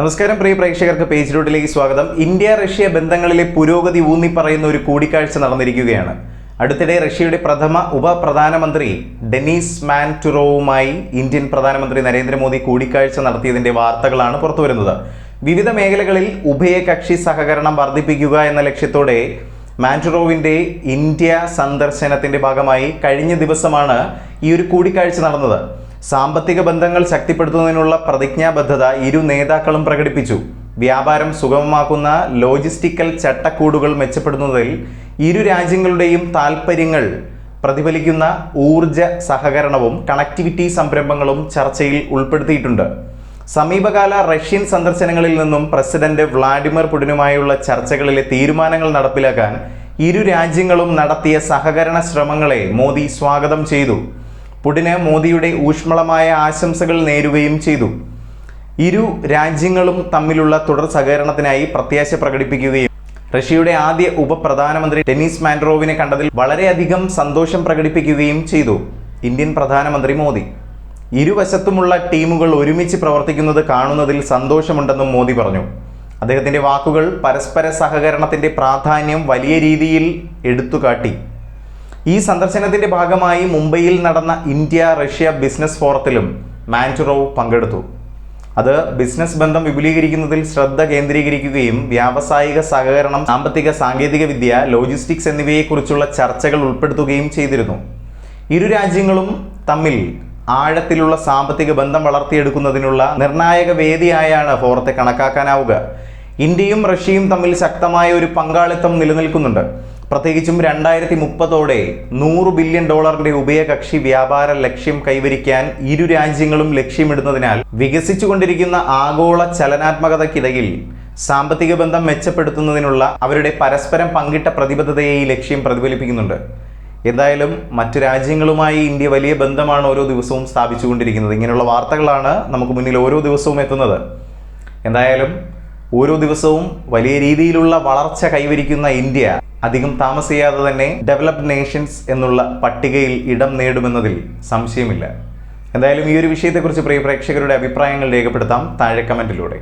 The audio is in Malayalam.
നമസ്കാരം പ്രിയ പ്രേക്ഷകർക്ക് പേജ് റൂട്ടിലേക്ക് സ്വാഗതം. ഇന്ത്യ റഷ്യ ബന്ധങ്ങളിലെ പുരോഗതി ഊന്നിപ്പറയുന്ന ഒരു കൂടിക്കാഴ്ച നടന്നിരിക്കുകയാണ്. അടുത്തിടെ റഷ്യയുടെ പ്രഥമ ഉപപ്രധാനമന്ത്രി ഡെനീസ് മാന്റുറോവുമായി ഇന്ത്യൻ പ്രധാനമന്ത്രി നരേന്ദ്രമോദി കൂടിക്കാഴ്ച നടത്തിയതിന്റെ വാർത്തകളാണ് പുറത്തുവരുന്നത്. വിവിധ മേഖലകളിൽ ഉഭയകക്ഷി സഹകരണം വർദ്ധിപ്പിക്കുക എന്ന ലക്ഷ്യത്തോടെ മാന്റുറോവിന്റെ ഇന്ത്യ സന്ദർശനത്തിന്റെ ഭാഗമായി കഴിഞ്ഞ ദിവസമാണ് ഈ ഒരു കൂടിക്കാഴ്ച നടന്നത്. സാമ്പത്തിക ബന്ധങ്ങൾ ശക്തിപ്പെടുത്തുന്നതിനുള്ള പ്രതിജ്ഞാബദ്ധത ഇരു നേതാക്കളും പ്രകടിപ്പിച്ചു. വ്യാപാരം സുഗമമാക്കുന്ന ലോജിസ്റ്റിക്കൽ ചട്ടക്കൂടുകൾ മെച്ചപ്പെടുത്തുന്നതിൽ ഇരു രാജ്യങ്ങളുടെയും താൽപ്പര്യങ്ങൾ പ്രതിഫലിക്കുന്ന ഊർജ സഹകരണവും കണക്ടിവിറ്റി സംരംഭങ്ങളും ചർച്ചയിൽ ഉൾപ്പെടുത്തിയിട്ടുണ്ട്. സമീപകാല റഷ്യൻ സന്ദർശനങ്ങളിൽ നിന്നും പ്രസിഡന്റ് വ്ളാഡിമിർ പുടിനുമായുള്ള ചർച്ചകളിലെ തീരുമാനങ്ങൾ നടപ്പിലാക്കാൻ ഇരു രാജ്യങ്ങളും നടത്തിയ സഹകരണ ശ്രമങ്ങളെ മോദി സ്വാഗതം ചെയ്തു. പുടിന് മോദിയുടെ ഊഷ്മളമായ ആശംസകൾ നേരുകയും ചെയ്തു. ഇരു രാജ്യങ്ങളും തമ്മിലുള്ള തുടർ സഹകരണത്തിനായി പ്രത്യാശ പ്രകടിപ്പിക്കുകയും. റഷ്യയുടെ ആദ്യ ഉപപ്രധാനമന്ത്രി ഡെനീസ് മാൻഡ്രോവിനെ കണ്ടതിൽ വളരെയധികം സന്തോഷം പ്രകടിപ്പിക്കുകയും ചെയ്തു. ഇന്ത്യൻ പ്രധാനമന്ത്രി മോദി. ഇരുവശത്തുമുള്ള ടീമുകൾ ഒരുമിച്ച് പ്രവർത്തിക്കുന്നത് കാണുന്നതിൽ സന്തോഷമുണ്ടെന്നും മോദി പറഞ്ഞു. അദ്ദേഹത്തിന്റെ വാക്കുകൾ പരസ്പര സഹകരണത്തിന്റെ പ്രാധാന്യം വലിയ രീതിയിൽ എടുത്തുകാട്ടി. ഈ സന്ദർശനത്തിന്റെ ഭാഗമായി മുംബൈയിൽ നടന്ന ഇന്ത്യ റഷ്യ ബിസിനസ് ഫോറത്തിലും മാന്റുറോവ് പങ്കെടുത്തു. അത് ബിസിനസ് ബന്ധം വിപുലീകരിക്കുന്നതിൽ ശ്രദ്ധ കേന്ദ്രീകരിക്കുകയും വ്യാവസായിക സഹകരണം സാമ്പത്തിക സാങ്കേതിക വിദ്യ ലോജിസ്റ്റിക്സ് എന്നിവയെക്കുറിച്ചുള്ള ചർച്ചകൾ ഉൾപ്പെടുത്തുകയും ചെയ്തിരുന്നു. ഇരു രാജ്യങ്ങളും തമ്മിൽ ആഴത്തിലുള്ള സാമ്പത്തിക ബന്ധം വളർത്തിയെടുക്കുന്നതിനുള്ള നിർണായക വേദിയായാണ് ഫോറത്തെ കണക്കാക്കാനാവുക. ഇന്ത്യയും റഷ്യയും തമ്മിൽ ശക്തമായ ഒരു പങ്കാളിത്തം നിലനിൽക്കുന്നുണ്ട്. പ്രത്യേകിച്ചും രണ്ടായിരത്തി മുപ്പതോടെ നൂറ് ബില്യൺ ഡോളറിന്റെ ഉഭയകക്ഷി വ്യാപാര ലക്ഷ്യം കൈവരിക്കാൻ ഇരു രാജ്യങ്ങളും ലക്ഷ്യമിടുന്നതിനാൽ വികസിച്ചുകൊണ്ടിരിക്കുന്ന ആഗോള ചലനാത്മകതയ്ക്കിടയിൽ സാമ്പത്തിക ബന്ധം മെച്ചപ്പെടുത്തുന്നതിനുള്ള അവരുടെ പരസ്പരം പങ്കിട്ട പ്രതിബദ്ധതയെ ഈ ലക്ഷ്യം പ്രതിഫലിപ്പിക്കുന്നുണ്ട്. എന്തായാലും മറ്റു രാജ്യങ്ങളുമായി ഇന്ത്യ വലിയ ബന്ധമാണ് ഓരോ ദിവസവും സ്ഥാപിച്ചുകൊണ്ടിരിക്കുന്നത്. ഇങ്ങനെയുള്ള വാർത്തകളാണ് നമുക്ക് മുന്നിൽ ഓരോ ദിവസവും എത്തുന്നത്. എന്തായാലും ഓരോ ദിവസവും വലിയ രീതിയിലുള്ള വളർച്ച കൈവരിക്കുന്ന ഇന്ത്യ അധികം താമസിയാതെ തന്നെ ഡെവലപ്ഡ് നേഷൻസ് എന്നുള്ള പട്ടികയിൽ ഇടം നേടുമെന്നതിൽ സംശയമില്ല. എന്തായാലും ഈ ഒരു വിഷയത്തെക്കുറിച്ച് പ്രിയ പ്രേക്ഷകരുടെ അഭിപ്രായങ്ങൾ രേഖപ്പെടുത്താം. താഴെ കമന്റിലൂടെ